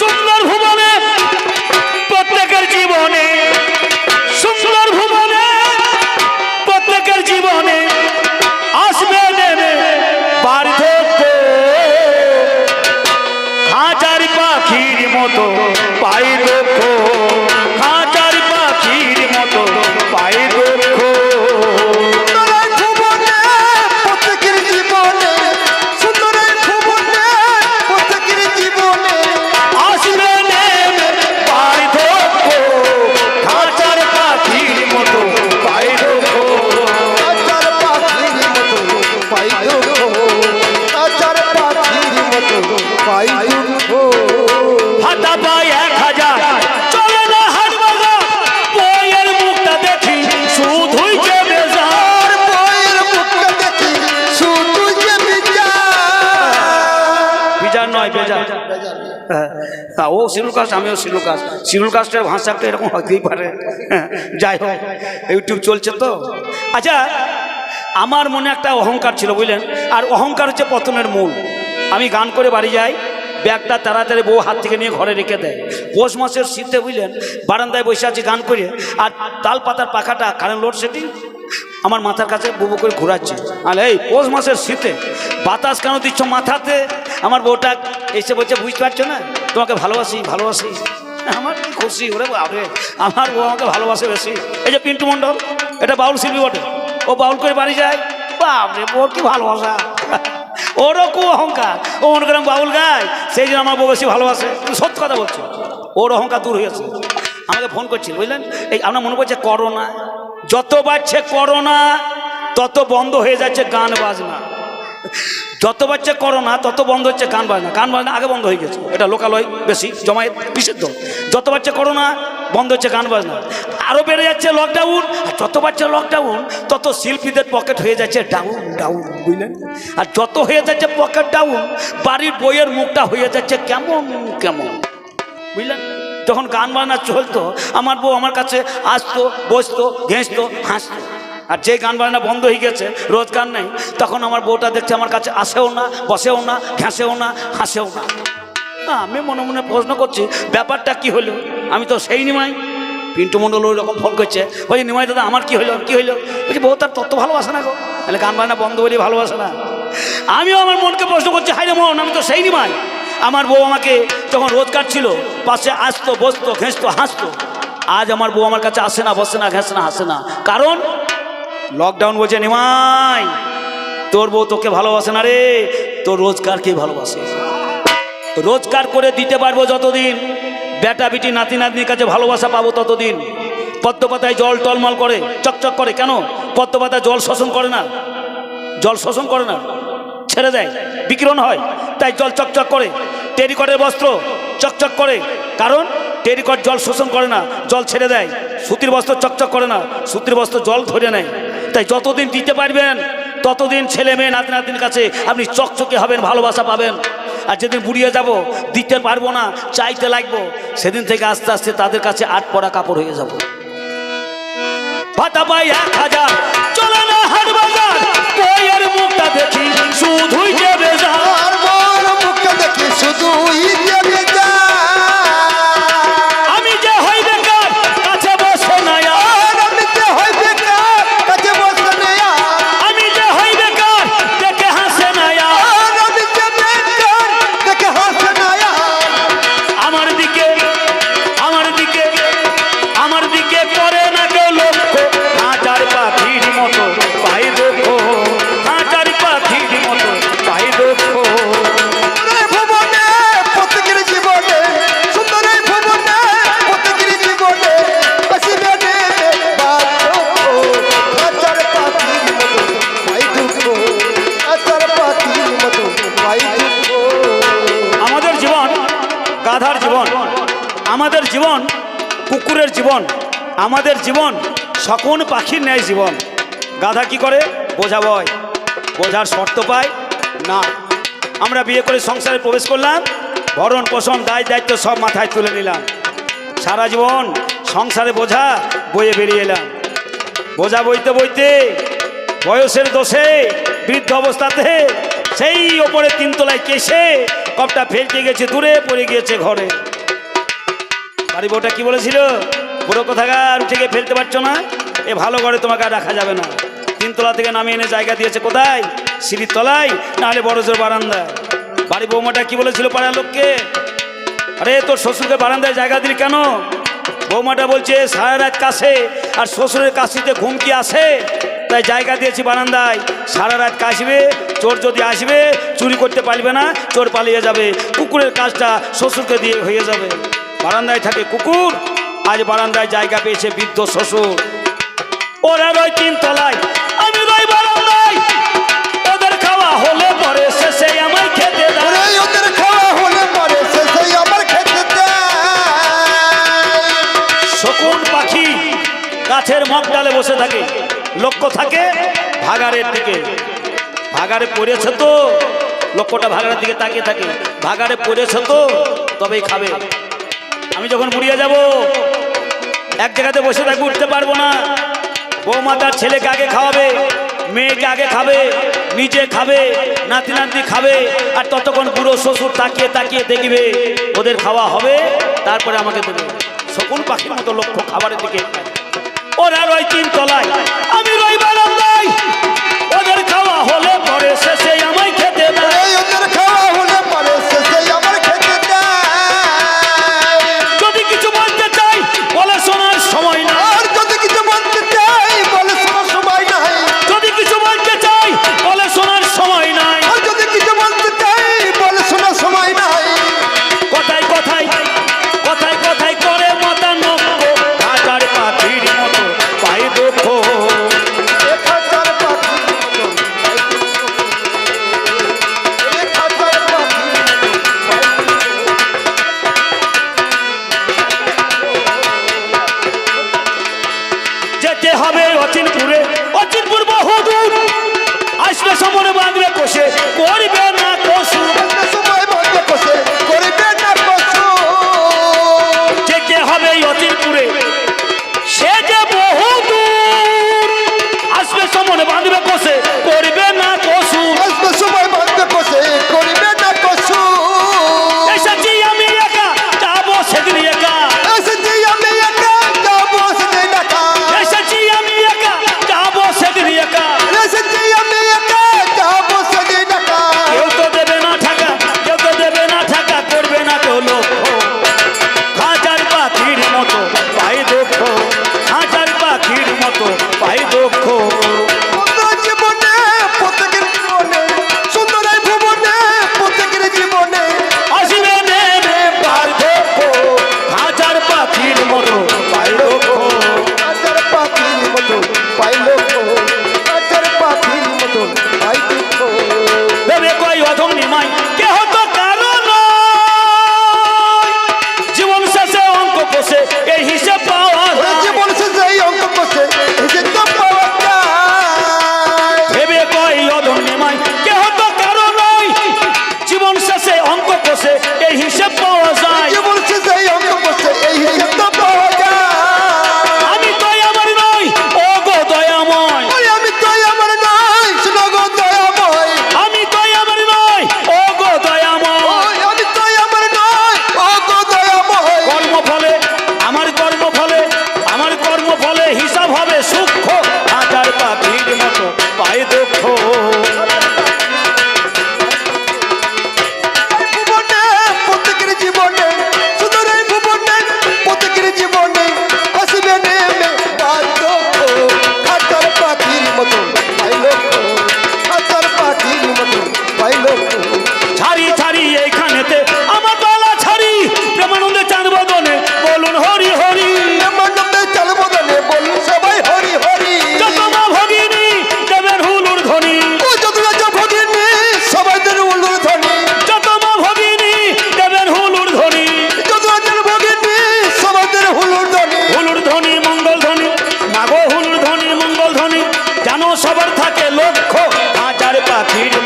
সুন্দর ভুবনে প্রত্যেকের জীবনে, সুন্দর ভুবনে প্রত্যেকের জীবনে আসবে, নেবে বার্ধক্য খাঁচার পাখির মতো পাই বিজার নয় বেজার। হ্যাঁ, ও শিরুল কাস্ট আমিও শিরুল কাস্ট। শিরুল কাস্টের ভাষাটা এরকম হতেই পারে। হ্যাঁ, যাই হোক ইউটিউব চলছে তো। আচ্ছা আমার মনে একটা অহংকার ছিল বুঝলেন? আর অহংকার হচ্ছে পতনের মূল। আমি গান করে বাড়ি যাই ব্যাগটা তাড়াতাড়ি বউ হাত থেকে নিয়ে ঘরে রেখে দেয়। পৌষ মাসের শীতে বুঝলেন? বারান্দায় বসে আছি গান করে আর তাল পাতার পাখাটা কারেন্ট লোডশেডিং আমার মাথার কাছে বুবু করে ঘোরাচ্ছে। আর এই পৌষ মাসের শীতে বাতাস কেন দিচ্ছ মাথাতে? আমার বউটা এসে বলছে, বুঝতে পারছ না? তোমাকে ভালোবাসি ভালোবাসি। আমার কি খুশি ওরে বাবরে আমার বউ আমাকে ভালোবাসে বেশি। এই যে পিন্টু মণ্ডল, এটা বাউল শিল্পী বটে। ও বাউল করে বাড়ি যায়। বাবরে বউর কি ভালোবাসা? ওরও খুব অহংকার। ও মনে করেন বাউল গায়, সেই জন্য আমার বউ বেশি ভালোবাসে। সত্য কথা বলছো। ওর অহংকার দূর হয়েছে আমাকে ফোন করছিল, বুঝলেন? এই আপনার মনে পড়ছে করোনা। যত বাড়ছে করোনা, তত বন্ধ হয়ে যাচ্ছে গান বাজনা। যত বাচ্চা করোনা, তত বন্ধ হচ্ছে গান বাজনা। গান বাজনা আগে বন্ধ হয়ে গেছে। এটা লোকালয় বেশি, জমায়েত নিষিদ্ধ যত বাচ্চা করোনা, বন্ধ হচ্ছে গান বাজনা। আরও বেড়ে যাচ্ছে লকডাউন আর যত বাচ্চা লকডাউন তত শিল্পীদের পকেট হয়ে যাচ্ছে ডাউন ডাউন বুঝলেন? আর যত হয়ে যাচ্ছে পকেট ডাউন বাড়ির বইয়ের মুখটা হয়ে যাচ্ছে কেমন কেমন, বুঝলেন? যখন গান বাজনা চলতো, আমার বউ আমার কাছে আসতো, বসতো ঘেঁচতো হাসতো। আর যে গান বাজনা বন্ধ হয়ে গেছে রোজগার নেই, তখন আমার বউটা দেখছে আমার কাছে আসেও না, বসেও না, ঘেঁষেও না, হাসেও না। আমি মনে মনে প্রশ্ন করছি, ব্যাপারটা কি হলো? আমি তো সেই নিমাই। পিন্টু ওই রকম ফোন করছে বলছি নিমাই দাদা, আমার কি হলো? কি হলো? বলছি, বউ, তার তত্ত্ব ভালোবাসে না গো। তাহলে গান বাজনা বন্ধ বলে ভালোবাসে না। আমিও আমার মনকে প্রশ্ন করছি হাই রে মন, আমি তো সেই নিমাই। আমার বউ আমাকে যখন রোজগার ছিল পাশে আসতো, বসতো ঘেঁচতো হাসতো। আজ আমার বউ আমার কাছে আসে না, বসে না, ঘেঁষে না, হাসে না। কারণ লকডাউন বলছে, নিমাই, তোর বউ তোকে ভালোবাসে না রে, তোর রোজগারকে ভালোবাসে। রোজগার করে দিতে পারব যতদিন, বেটা বিটি নাতি নাতনির কাছে ভালোবাসা পাবো ততদিন। পদ্মপাতায় জল টলমল করে, চকচক করে, কেন? পদ্ম পাতায় জল শোষণ করে না? জল শোষণ করে না? ছেড়ে দেয়, বিকিরণ হয়, তাই জল চকচক করে। টেরিকটের বস্ত্র চকচক করে, কারণ টেরিকট জল শোষণ করে না, জল ছেড়ে দেয়। সুতির বস্ত্র চকচক করে না, সুতির বস্ত্র জল ধরে নেয়। তাই যতদিন দিতে পারবেন, ততদিন ছেলে মেয়ে নাতি নাতির কাছে আপনি চকচকে হবেন, ভালোবাসা পাবেন। আর যেদিন বুড়িয়ে যাব, দিতে পারব না, চাইতে লাগবো, সেদিন থেকে আস্তে আস্তে তাদের কাছে আট পড়া কাপড় হয়ে যাব। পাই হাজার, চলে হাট দেখি, শুধুই দেখি, শুধুই গাধার জীবন, আমাদের জীবন কুকুরের জীবন, আমাদের জীবন সকল পাখির ন্যায় জীবন। গাধা কি করে? বোঝা বয় বোঝার শর্ত পায় না। আমরা বিয়ে করে সংসারে প্রবেশ করলাম, ভরণ পোষণ, দায় দায়িত্ব সব মাথায় তুলে নিলাম। সারা জীবন সংসারে বোঝা বয়ে বেরিয়ে এলাম। বোঝা বইতে বইতে বয়সের দোষে, বৃদ্ধ অবস্থাতে সেই ওপরে তিনতলায় কেসে কপটা ফেলতে গেছে, দূরে পড়ে গিয়েছে ঘরে। বাড়ি বউটা কি বলেছিল? বুড়ো কোথাকার, উঠে গিয়ে ফেলতে পারছ না? এ ভালো ঘরে তোমাকে আর রাখা যাবে না। তিনতলা থেকে নামিয়ে এনে জায়গা দিয়েছে কোথায়? সিঁড়ির তলায় নাহলে বড় জোর বারান্দায়। বাড়ি বৌমাটা কি বলেছিল পাড়ার লোককে? আরে, তোর শ্বশুরকে বারান্দায় জায়গা দিলি কেন? বৌমাটা বলছে, সারা রাত কাছে আর শ্বশুরের কাশিতে ঘুম কি আসে। তাই জায়গা দিয়েছি বারান্দায়। সারা রাত কাশবে চোর যদি আসবে চুরি করতে পারবে না চোর পালিয়ে যাবে। কুকুরের কাজটা শ্বশুরকে দিয়ে হয়ে যাবে। বারান্দায় থাকে কুকুর আজ বারান্দায় জায়গা পেয়েছে বৃদ্ধ শ্বশুর। ওরা রয় তিন তলায় আমি রই বারান্দায়। ওদের খাওয়া হলে পরে শেষে আমায় খেতে দেয়। ওদের খাওয়া হলে পরে শেষে আমার খেতে দেয়। শকুন পাখি গাছের মগ ডালে বসে থাকে। লক্ষ্য থাকে, ভাগাড়ের দিকে। ভাগাড়ে পড়েছে তো? লক্ষ্যটা ভাগাড়ের দিকে তাকিয়ে থাকে। ভাগাড়ে পড়েছে তো? তবেই খাবে। আমি যখন বুড়িয়ে যাব, এক জায়গাতে বসে থাকবে, উঠতে পারব না। বৌমা তার ছেলেকে আগে খাওয়াবে? মেয়েকে আগে খাবে? নিজে খাবে? নাতি নাতি খাবে? আর ততক্ষণ বুড়ো শ্বশুর তাকিয়ে তাকিয়ে দেখবে, ওদের খাওয়া হবে, তারপরে আমাকে দেবে। শকুন পাখির মতো লক্ষ্য খাবারের দিকে। ওরা রয় তিন তলায়।